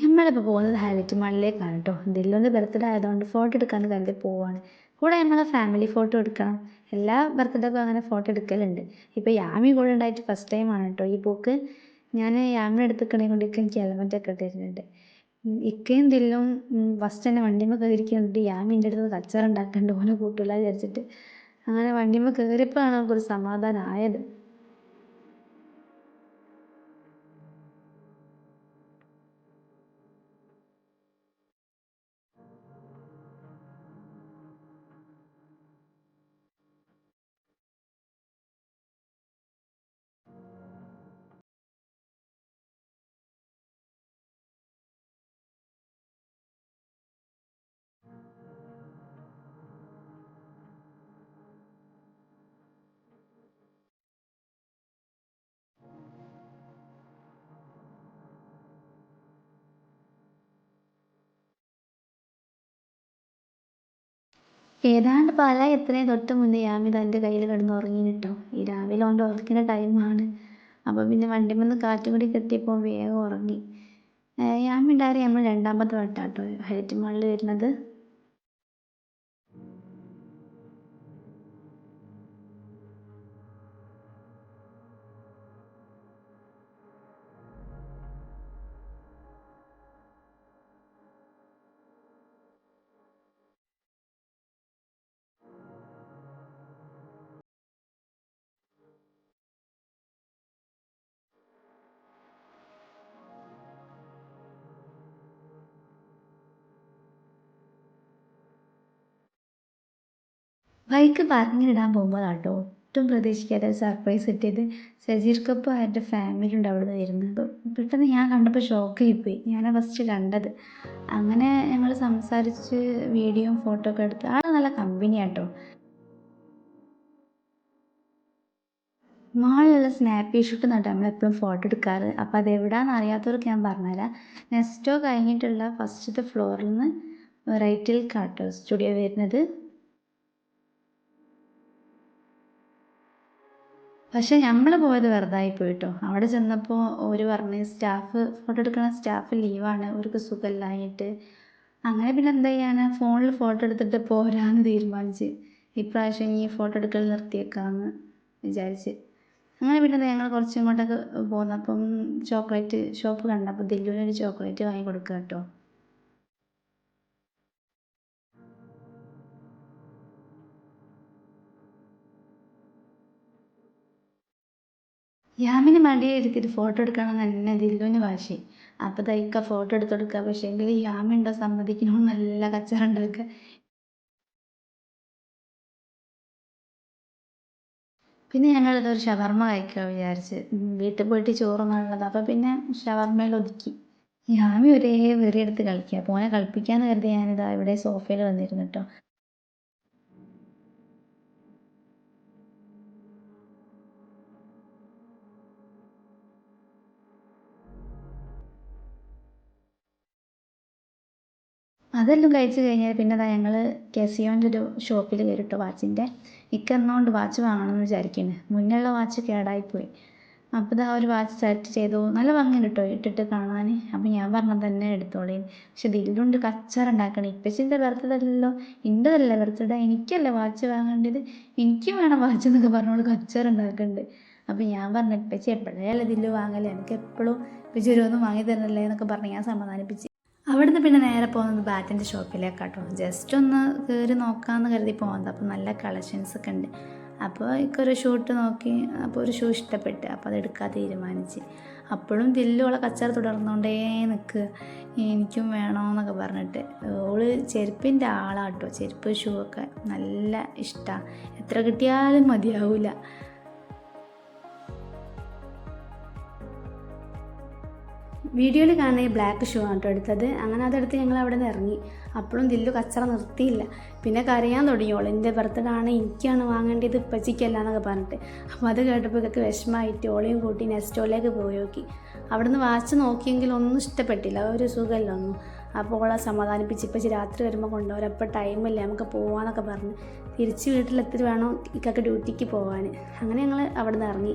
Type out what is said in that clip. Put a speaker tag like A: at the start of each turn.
A: നമ്മളിപ്പോൾ പോകുന്നത് ഹൈലൈറ്റ് മാളിലേക്കാണ് കേട്ടോ ദില്ലുവിന്റെ ബർത്ത്ഡേ ആയതുകൊണ്ട് ഫോട്ടോ എടുക്കാൻ കരുതി പോവാണ്. കൂടെ നമ്മളെ ഫാമിലി ഫോട്ടോ എടുക്കണം. എല്ലാ ബർത്ത്ഡേക്കും അങ്ങനെ ഫോട്ടോ എടുക്കലുണ്ട്. ഇപ്പോൾ യാമി കൂടെ ഉണ്ടായിട്ട് ഫസ്റ്റ് ടൈമാണ് കേട്ടോ ഈ പോക്ക് ഞാൻ യാമിനെ എടുത്തിക്കണേ കൊണ്ട് എനിക്ക് ഹെൽമെറ്റ് ഒക്കെ ഇട്ടിട്ടുണ്ട്. ഇക്കയും ദില്ലും ഫസ്റ്റ് തന്നെ വണ്ടിമ്മ കയറിയിരിക്കുന്നുണ്ട് യാമി എന്റെ അടുത്ത് കച്ചറ ഓനെ കൂട്ടില്ല വിചാരിച്ചിട്ട്. അങ്ങനെ വണ്ടിമ്മ കയറിയപ്പോഴാണ് നമുക്കൊരു സമാധാനം ആയത്. ഏതാണ്ട് പല എത്രയും തൊട്ട് മുന്നേ യാമി തന്റെ കയ്യിൽ കിടന്ന് കേട്ടോ ഈ രാവിലെ ഓന്റെ ഉറക്കിന്റെ ടൈമാണ്. അപ്പോൾ പിന്നെ വണ്ടിമ്മന്ന് കാറ്റും കൂടി കിട്ടിയപ്പോൾ വേഗം ഉറങ്ങി. യാമി ഉണ്ടായിരുന്നു നമ്മൾ രണ്ടാമത്തെ വട്ടാട്ടോ. ഹൈലൈറ്റ് മാളിൽ വരുന്നത്. ബൈക്ക് പാർക്കിങ്ങിനിടാൻ പോകുമ്പോഴാണ് കേട്ടോ ഒട്ടും പ്രതീക്ഷിക്കാതെ സർപ്രൈസ് കിട്ടിയത്. സജീർ കപ്പ് അവരുടെ ഫാമിലി ഉണ്ട് അവിടെ വരുന്നത്. പെട്ടെന്ന് ഞാൻ കണ്ടപ്പോൾ ഷോക്ക് പോയി. ഞാനാണ് ഫസ്റ്റ് കണ്ടത്. അങ്ങനെ ഞങ്ങൾ സംസാരിച്ച് വീഡിയോയും ഫോട്ടോ ഒക്കെ എടുത്ത് ആൾ നല്ല കമ്പനിയാണ് കേട്ടോ മാളിലുള്ള സ്നാപ്പി ഷൂട്ട് നട്ട് നമ്മളെപ്പോഴും ഫോട്ടോ എടുക്കാറ്. അപ്പോൾ അതെവിടെയാണെന്ന് അറിയാത്തവർക്ക് ഞാൻ പറഞ്ഞുതരാം. നെക്സ്റ്റോ കഴിഞ്ഞിട്ടുള്ള ഫസ്റ്റത്തെ ഫ്ലോറിൽ നിന്ന് റൈറ്റിൽ കാട്ടോ സ്റ്റുഡിയോ വരുന്നത് പക്ഷേ ഞങ്ങൾ പോയത് വെറുതായി പോയിട്ടോ. അവിടെ ചെന്നപ്പോൾ ഓര് പറഞ്ഞ് സ്റ്റാഫ് ഫോട്ടോ എടുക്കുന്ന സ്റ്റാഫ് ലീവാണ് അവർക്ക് സുഖമില്ലാഞ്ഞിട്ട് അങ്ങനെ പിന്നെ എന്താ ചെയ്യാനാ? ഫോണിൽ ഫോട്ടോ എടുത്തിട്ട് പോരാന്ന് തീരുമാനിച്ച്. ഇപ്രാവശ്യം ഇനി ഫോട്ടോ എടുക്കൽ നിർത്തിയേക്കാമെന്ന് വിചാരിച്ച്. അങ്ങനെ പിന്നെ ഞങ്ങൾ കുറച്ച് ഇങ്ങോട്ടൊക്കെ പോന്നപ്പം ചോക്ലേറ്റ് ഷോപ്പ് കണ്ടപ്പോൾ ദില്ലുവിനൊരു ചോക്ലേറ്റ് വാങ്ങി കൊടുക്കുക കേട്ടോ യാമിന് മടിയായിരിക്കും ഫോട്ടോ എടുക്കണം തന്നെ ദില്ലുവിന് വാശി. അപ്പോൾ ദൈക്ക ഫോട്ടോ എടുത്ത് കൊടുക്കുക പക്ഷേ എങ്കിൽ യാമി ഉണ്ടോ സമ്മതിക്കണോ നല്ല കച്ചറ ഉണ്ടാക്കുക പിന്നെ ഞങ്ങൾ ഇതൊരു ഷവർമ്മ കഴിക്കാൻ വിചാരിച്ച്. വീട്ടിൽ പോയിട്ട് ചോറ് നല്ലത് അപ്പോൾ പിന്നെ ഷവർമ്മയിൽ ഒതുക്കി. യാമി ഒരേ വെറിയെടുത്ത് കളിക്കുക പോനെ കളിപ്പിക്കാന്ന് കരുതി ഞാനിതാ ഇവിടെ സോഫയിൽ വന്നിരുന്നു കേട്ടോ അതെല്ലാം കഴിച്ച് കഴിഞ്ഞാൽ പിന്നെ ദാ ഞങ്ങൾ കെസിയോന്റെ ഒരു ഷോപ്പിൽ കയറി കേട്ടോ വാച്ചിന്റെ. ഇക്ക എന്നോണ്ട് വാച്ച് വാങ്ങണമെന്ന് വിചാരിക്കുന്നു. മുന്നേയുള്ള വാച്ച് കേടായിപ്പോയി. അപ്പോൾ ഇതാ ഒരു വാച്ച് സെലക്ട് ചെയ്തു. നല്ല ഭംഗിയുണ്ട് കേട്ടോ ഇട്ടിട്ട് കാണാൻ? അപ്പോൾ ഞാൻ പറഞ്ഞത് തന്നെ എടുത്തോളേ പക്ഷെ ദില്ലുണ്ട് കച്ചറ ഉണ്ടാക്കണം. ഇപ്പച്ചിന്റെ ബർത്ത്ഡേ അല്ലല്ലോ. ഇന്റെതല്ലേ ബർത്ത്ഡേ എനിക്കല്ലേ വാച്ച് വാങ്ങേണ്ടത്? എനിക്ക് വേണം വാച്ച് എന്നൊക്കെ പറഞ്ഞോളൂ കച്ചറ ഉണ്ടാക്കുന്നുണ്ട് അപ്പോൾ ഞാൻ പറഞ്ഞു ഇപ്പച്ചി എപ്പോഴല്ലേ ദില്ലു വാങ്ങലേ? എനിക്ക് എപ്പോഴും ഇപ്പച്ചി ഓരോന്നും വാങ്ങി തരുന്നില്ലേ എന്നൊക്കെ പറഞ്ഞ് ഞാൻ സമാധാനിപ്പിച്ച്. അവിടുന്ന് പിന്നെ നേരെ പോകുന്നത് ബാറ്റിന്റെ ഷോപ്പിലേക്കാട്ടോ. ജസ്റ്റ് ഒന്ന് കയറി നോക്കാമെന്ന് കരുതി പോകുന്നത്. അപ്പോൾ നല്ല കളക്ഷൻസ് ഒക്കെ ഉണ്ട്. അപ്പോൾ ഒരു ഷൂട്ട് നോക്കി അപ്പോൾ ഒരു ഷൂ ഇഷ്ടപ്പെട്ട്. അപ്പോൾ അത് എടുക്കാൻ തീരുമാനിച്ച്. അപ്പോഴും ദില്ലുള്ള കച്ചറ തുടർന്നുകൊണ്ടേ നിൽക്കുക. എനിക്കും വേണമെന്നൊക്കെ പറഞ്ഞിട്ട്. ഓൾ ചെരുപ്പിന്റെ ആളാട്ടോ. ചെരുപ്പ് ഷൂ ഒക്കെ നല്ല ഇഷ്ടമാണ് എത്ര കിട്ടിയാലും മതിയാവില്ല വീഡിയോയിൽ കാണുന്ന ഈ ബ്ലാക്ക് ഷൂ ആണ് കേട്ടോ എടുത്തത്. അങ്ങനെ അതെടുത്ത് ഞങ്ങൾ അവിടെ നിന്ന് ഇറങ്ങി. അപ്പോഴും ദില്ലു കച്ചറ നിർത്തിയില്ല. പിന്നെ കരയാൻ തുടങ്ങി. എന്റെ ബർത്ത്ഡേ ആണ് എനിക്കാണ് വാങ്ങേണ്ടത് ഇപ്പച്ചിക്കല്ല എന്നൊക്കെ പറഞ്ഞിട്ട്. അപ്പോൾ അത് കേട്ടപ്പോൾ ഇതൊക്കെ വിഷമമായിട്ട്. ഓളെയും കൂട്ടി നെസ്റ്റോയിലേക്ക് പോയി നോക്കി. അവിടുന്ന് വാച്ച് നോക്കിയെങ്കിലും ഒന്നും ഇഷ്ടപ്പെട്ടില്ല. ഒരു സുഖമല്ല ഒന്നും. അപ്പോൾ ഓളെ സമാധാനിപ്പിച്ച് ഇപ്പച്ചി രാത്രി വരുമ്പോൾ കൊണ്ടുപോകാൻ അപ്പോൾ ടൈമില്ല നമുക്ക് പോകാമെന്നൊക്കെ പറഞ്ഞ്. തിരിച്ച് വീട്ടിലെത്തി വേണം ഇക്കൊക്കെ ഡ്യൂട്ടിക്ക് പോകാൻ അങ്ങനെ ഞങ്ങൾ അവിടെ നിന്ന് ഇറങ്ങി.